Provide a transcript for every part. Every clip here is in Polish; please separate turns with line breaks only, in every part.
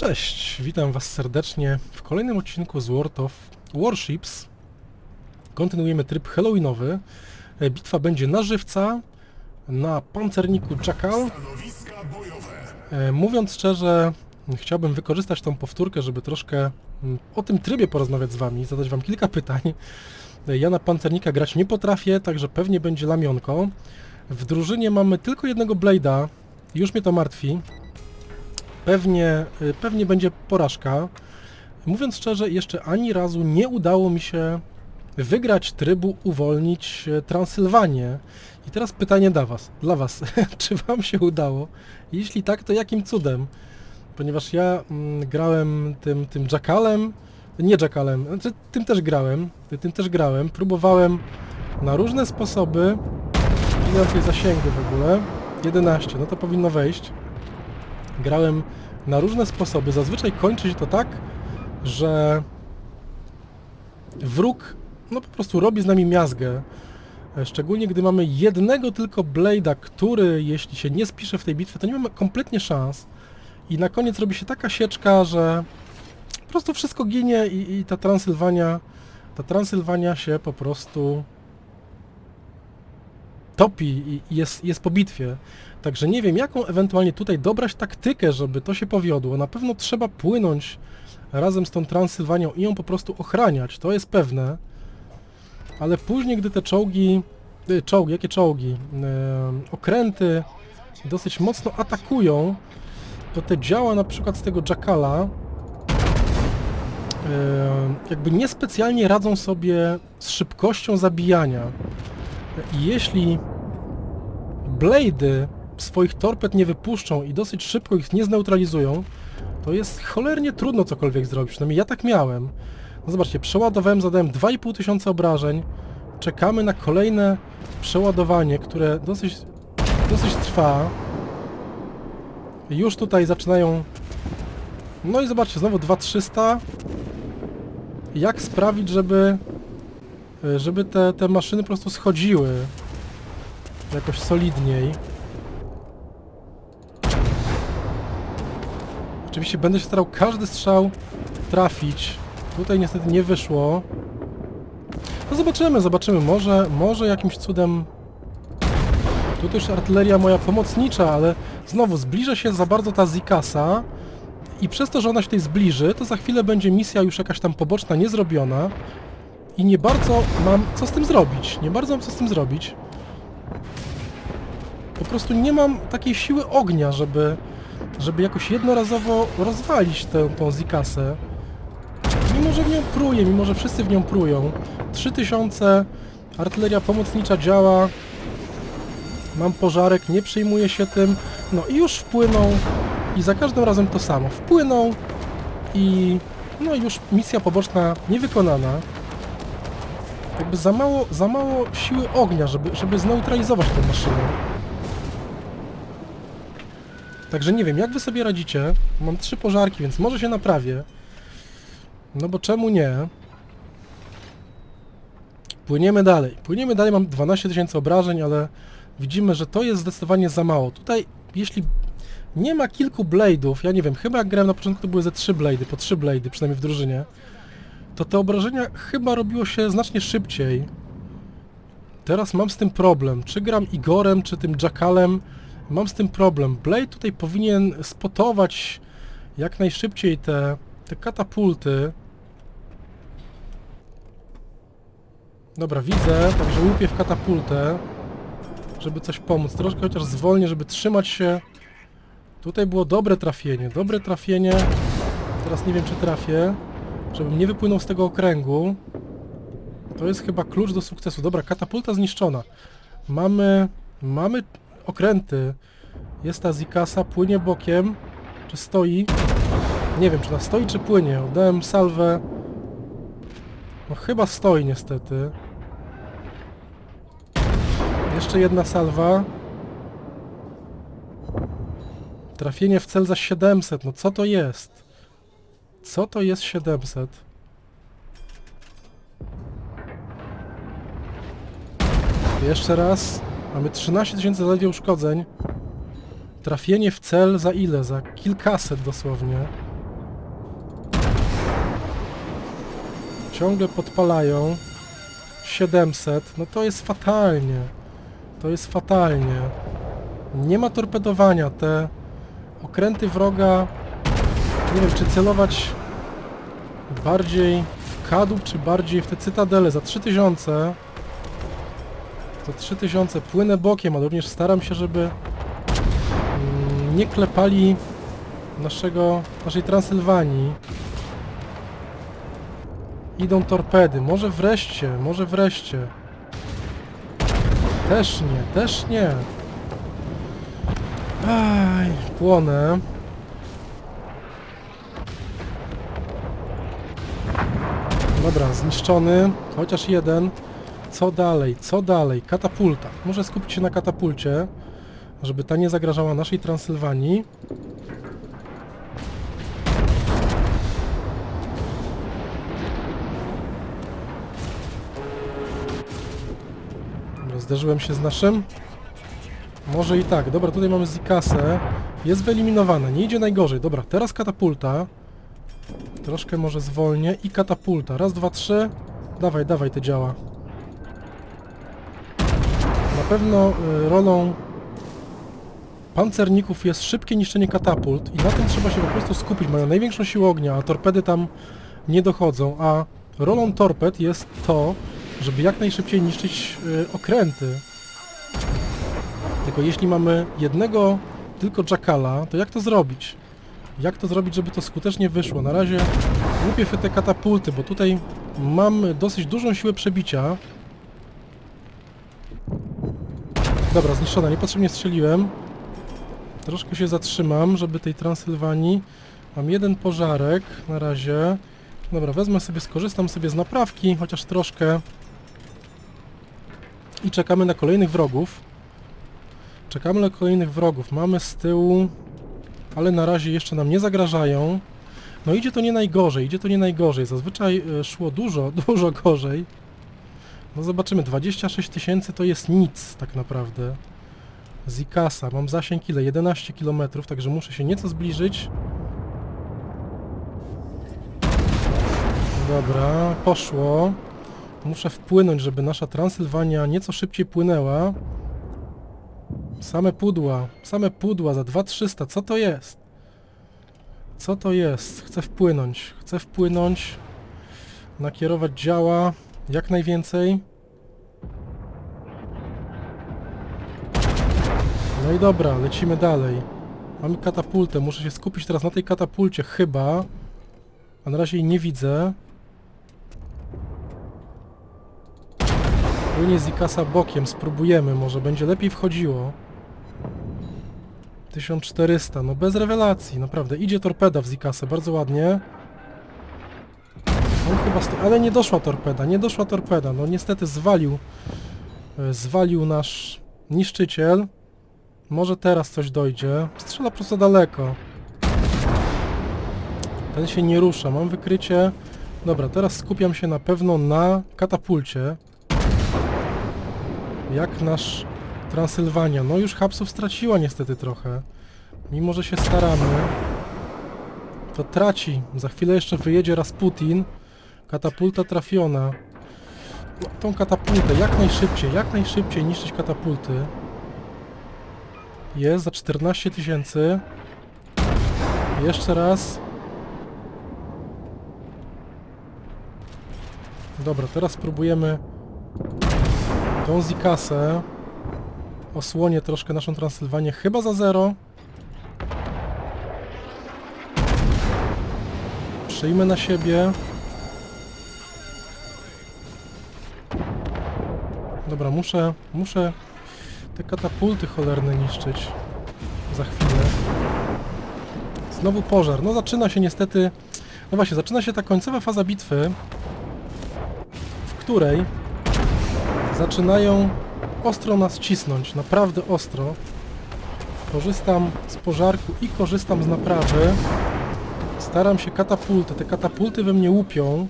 Cześć, witam was serdecznie w kolejnym odcinku z World of Warships. Kontynuujemy tryb halloweenowy. E, Bitwa będzie na żywca, na pancerniku Jackal. E, Mówiąc szczerze, chciałbym wykorzystać tą powtórkę, żeby troszkę mm, o tym trybie porozmawiać z wami, zadać wam kilka pytań. E, Ja na pancernika grać nie potrafię, także pewnie będzie lamionko. W drużynie mamy tylko jednego Blade'a, już mnie to martwi. Pewnie, y, pewnie będzie porażka. Mówiąc szczerze, jeszcze ani razu nie udało mi się wygrać trybu uwolnić e, Transylwanię. I teraz pytanie dla was, dla was. czy wam się udało? Jeśli tak, to jakim cudem? Ponieważ ja mm, grałem tym, tym Jackalem, nie Jackalem, znaczy tym też grałem, tym też grałem, próbowałem na różne sposoby, ile tutaj zasięgu w ogóle, 11, no to powinno wejść. Grałem na różne sposoby, zazwyczaj kończy się to tak, że wróg no po prostu robi z nami miazgę. E, Szczególnie gdy mamy jednego tylko Blade'a, który jeśli się nie spisze w tej bitwie, to nie mamy kompletnie szans. I na koniec robi się taka sieczka, że po prostu wszystko ginie i, i ta Transylwania, ta Transylwania się po prostu topi i jest, jest po bitwie. Także nie wiem, jaką ewentualnie tutaj dobrać taktykę, żeby to się powiodło. Na pewno trzeba płynąć razem z tą Transylwanią i ją po prostu ochraniać, to jest pewne. Ale później, gdy te czołgi, y, czołgi, jakie czołgi, e, okręty dosyć mocno atakują, to te działa na przykład z tego Jackala e, jakby niespecjalnie radzą sobie z szybkością zabijania. Jeśli Blade'y swoich torped nie wypuszczą i dosyć szybko ich nie zneutralizują, to jest cholernie trudno cokolwiek zrobić, przynajmniej ja tak miałem. No zobaczcie, przeładowałem, zadałem 2,5 tysiąca obrażeń, czekamy na kolejne przeładowanie, które dosyć, dosyć trwa. Już tutaj zaczynają... No i zobaczcie, znowu 2300. Jak sprawić, żeby żeby te, te maszyny po prostu schodziły jakoś solidniej. Oczywiście będę się starał każdy strzał trafić. Tutaj niestety nie wyszło. No zobaczymy, zobaczymy. Może, może jakimś cudem... Tu też artyleria moja pomocnicza, ale znowu zbliża się za bardzo ta Zikasa i przez to, że ona się tutaj zbliży, to za chwilę będzie misja już jakaś tam poboczna niezrobiona i nie bardzo mam co z tym zrobić. Nie bardzo mam co z tym zrobić. Po prostu nie mam takiej siły ognia, żeby, żeby jakoś jednorazowo rozwalić tę, tą Zikasę. Mimo, że w nią pruje, mimo, że wszyscy w nią prują. 3000, artyleria pomocnicza działa. Mam pożarek, nie przejmuję się tym. No i już wpłynął. I za każdym razem to samo. Wpłynął i no już misja poboczna niewykonana jakby za mało, za mało siły ognia, żeby, żeby zneutralizować tę maszynę. Także nie wiem, jak wy sobie radzicie. Mam trzy pożarki, więc może się naprawię. No bo czemu nie? Płyniemy dalej. Płyniemy dalej, mam 12 tysięcy obrażeń, ale widzimy, że to jest zdecydowanie za mało. Tutaj, jeśli nie ma kilku blade'ów, ja nie wiem, chyba jak grałem na początku to były ze 3 blade'y, po 3 blade'y, przynajmniej w drużynie, to te obrażenia chyba robiło się znacznie szybciej. Teraz mam z tym problem. Czy gram Igorem, czy tym Jackalem? Mam z tym problem. Blade tutaj powinien spotować jak najszybciej te, te katapulty. Dobra, widzę, także łupię w katapultę, żeby coś pomóc. Troszkę chociaż zwolnię, żeby trzymać się. Tutaj było dobre trafienie, dobre trafienie. Teraz nie wiem, czy trafię żebym nie wypłynął z tego okręgu. To jest chyba klucz do sukcesu. Dobra, katapulta zniszczona. Mamy... mamy okręty. Jest ta Zikasa, płynie bokiem. Czy stoi? Nie wiem, czy ona stoi, czy płynie. Oddałem salwę. No chyba stoi niestety. Jeszcze jedna salwa. Trafienie w cel za 700. No co to jest? Co to jest 700? Jeszcze raz. Mamy 13 tysięcy zaledwie uszkodzeń. Trafienie w cel za ile? Za kilkaset dosłownie. Ciągle podpalają. 700. No to jest fatalnie. To jest fatalnie. Nie ma torpedowania. Te okręty wroga nie wiem, czy celować bardziej w kadłub, czy bardziej w te cytadele. Za 3000 to 3000 płynę bokiem, ale również staram się, żeby mm, nie klepali naszego, naszej Transylwanii. Idą torpedy. Może wreszcie, może wreszcie. Też nie, też nie. Aj, płonę. Dobra, zniszczony. Chociaż jeden. Co dalej? Co dalej? Katapulta. Muszę skupić się na katapulcie, żeby ta nie zagrażała naszej Transylwanii. Dobra, zderzyłem się z naszym. Może i tak. Dobra, tutaj mamy Zikasę. Jest wyeliminowana. Nie idzie najgorzej. Dobra, teraz katapulta. Troszkę może zwolnię. I katapulta. Raz, dwa, trzy. Dawaj, dawaj, te działa. Na pewno y, rolą pancerników jest szybkie niszczenie katapult i na tym trzeba się po prostu skupić. Mają największą siłę ognia, a torpedy tam nie dochodzą, a rolą torped jest to, żeby jak najszybciej niszczyć y, okręty. Tylko jeśli mamy jednego tylko jackala, to jak to zrobić? Jak to zrobić, żeby to skutecznie wyszło? Na razie łupię te katapulty, bo tutaj mam dosyć dużą siłę przebicia. Dobra, zniszczona, niepotrzebnie strzeliłem. Troszkę się zatrzymam, żeby tej Transylwanii... Mam jeden pożarek na razie. Dobra, wezmę sobie, skorzystam sobie z naprawki, chociaż troszkę. I czekamy na kolejnych wrogów. Czekamy na kolejnych wrogów. Mamy z tyłu... Ale na razie jeszcze nam nie zagrażają. No idzie to nie najgorzej, idzie to nie najgorzej. Zazwyczaj e, szło dużo, dużo gorzej. No zobaczymy, 26 tysięcy to jest nic tak naprawdę. Zikasa, mam zasięg ile? 11 km, także muszę się nieco zbliżyć. Dobra, poszło. Muszę wpłynąć, żeby nasza Transylwania nieco szybciej płynęła. Same pudła, same pudła za 2300, co to jest? Co to jest? Chcę wpłynąć, chcę wpłynąć, nakierować działa, jak najwięcej. No i dobra, lecimy dalej. Mamy katapultę, muszę się skupić teraz na tej katapulcie, chyba. A na razie jej nie widzę. Płynie Zikasa bokiem, spróbujemy, może będzie lepiej wchodziło. 1400, no bez rewelacji, naprawdę. Idzie torpeda w Zikasę, bardzo ładnie. On chyba sto... Ale nie doszła torpeda, nie doszła torpeda. No niestety zwalił, e, zwalił nasz niszczyciel. Może teraz coś dojdzie. Strzela prosto daleko. Ten się nie rusza. Mam wykrycie. Dobra, teraz skupiam się na pewno na katapulcie. Jak nasz Transylwania. No już hapsów straciła niestety trochę. Mimo, że się staramy, to traci. Za chwilę jeszcze wyjedzie Rasputin. Katapulta trafiona. No, tą katapultę jak najszybciej, jak najszybciej niszczyć katapulty. Jest za 14 tysięcy. Jeszcze raz. Dobra, teraz spróbujemy tą Zikasę. Osłonię troszkę naszą Transylwanię, chyba za zero. Przyjmę na siebie. Dobra, muszę, muszę te katapulty cholerne niszczyć za chwilę. Znowu pożar. No zaczyna się niestety... No właśnie, zaczyna się ta końcowa faza bitwy, w której zaczynają ostro nas cisnąć, naprawdę ostro. Korzystam z pożarku i korzystam z naprawy. Staram się katapulty, te katapulty we mnie łupią.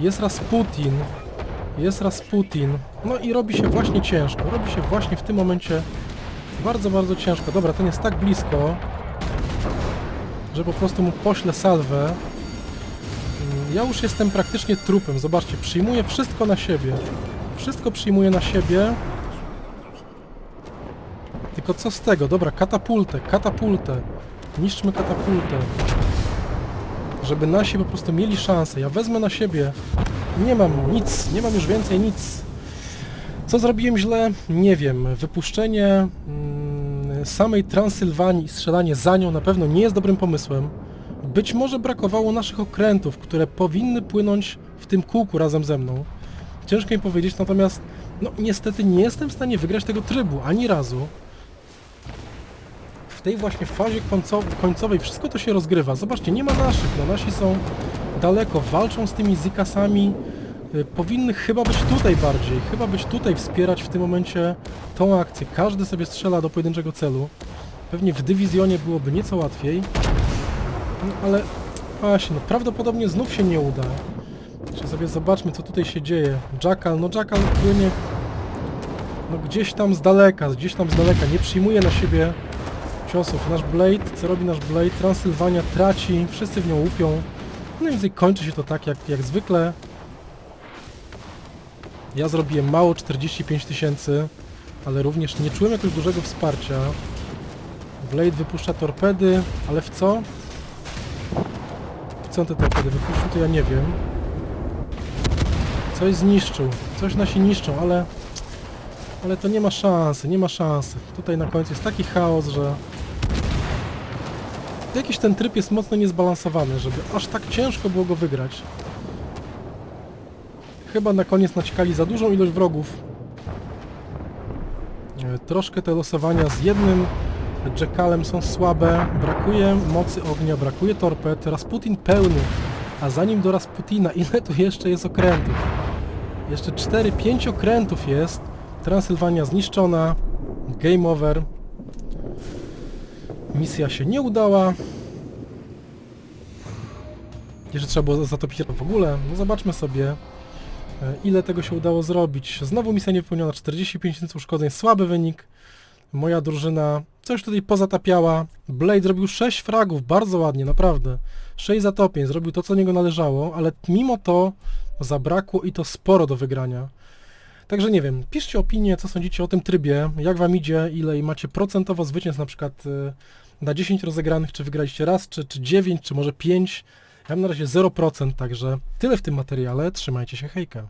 Jest Rasputin, jest Rasputin. No i robi się właśnie ciężko, robi się właśnie w tym momencie bardzo, bardzo ciężko. Dobra, ten jest tak blisko, że po prostu mu poślę salwę. Ja już jestem praktycznie trupem, zobaczcie, przyjmuję wszystko na siebie. Wszystko przyjmuję na siebie. Tylko co z tego? Dobra, katapultę, katapultę. Niszczmy katapultę. Żeby nasi po prostu mieli szansę. Ja wezmę na siebie. Nie mam nic, nie mam już więcej nic. Co zrobiłem źle? Nie wiem. Wypuszczenie mm, samej Transylwanii i strzelanie za nią na pewno nie jest dobrym pomysłem. Być może brakowało naszych okrętów, które powinny płynąć w tym kółku razem ze mną. Ciężko mi powiedzieć, natomiast no niestety nie jestem w stanie wygrać tego trybu ani razu. Tej właśnie fazie końco końcowej wszystko to się rozgrywa. Zobaczcie, nie ma naszych, no nasi są daleko, walczą z tymi zikasami. Y, Powinny chyba być tutaj bardziej, chyba być tutaj wspierać w tym momencie tą akcję. Każdy sobie strzela do pojedynczego celu. Pewnie w dywizjonie byłoby nieco łatwiej. No, ale właśnie, no prawdopodobnie znów się nie uda. Jeszcze sobie zobaczmy, co tutaj się dzieje. Jackal, no Jackal płynie no gdzieś tam z daleka, gdzieś tam z daleka, nie przyjmuje na siebie ciosów. Nasz Blade, co robi nasz Blade? Transylwania traci, wszyscy w nią łupią. No i kończy się to tak jak, jak zwykle. Ja zrobiłem mało, 45 tysięcy, ale również nie czułem jakoś dużego wsparcia. Blade wypuszcza torpedy, ale w co? W co te torpedy wypuścił, to ja nie wiem. Coś zniszczył, coś nasi niszczą, ale... Ale to nie ma szansy, nie ma szansy. Tutaj na końcu jest taki chaos, że... Jakiś ten tryb jest mocno niezbalansowany, żeby aż tak ciężko było go wygrać. Chyba na koniec naciekali za dużą ilość wrogów. E, Troszkę te losowania z jednym Jackalem są słabe. Brakuje mocy ognia, brakuje torped. Rasputin pełny. A zanim do Rasputina, ile tu jeszcze jest okrętów? Jeszcze 4-5 okrętów jest. Transylwania zniszczona. Game over. Misja się nie udała. Jeszcze trzeba było zatopić w ogóle. No zobaczmy sobie, e, ile tego się udało zrobić. Znowu misja niewypełniona, 45 tysięcy uszkodzeń, słaby wynik. Moja drużyna coś tutaj pozatapiała. Blade zrobił 6 fragów, bardzo ładnie, naprawdę. 6 zatopień, zrobił to, co niego należało, ale mimo to zabrakło i to sporo do wygrania. Także nie wiem, piszcie opinie, co sądzicie o tym trybie, jak wam idzie, ile macie procentowo zwycięstw na przykład y, na 10 rozegranych, czy wygraliście raz, czy, czy 9, czy może 5. Ja mam na razie 0%, także tyle w tym materiale, trzymajcie się, hejka.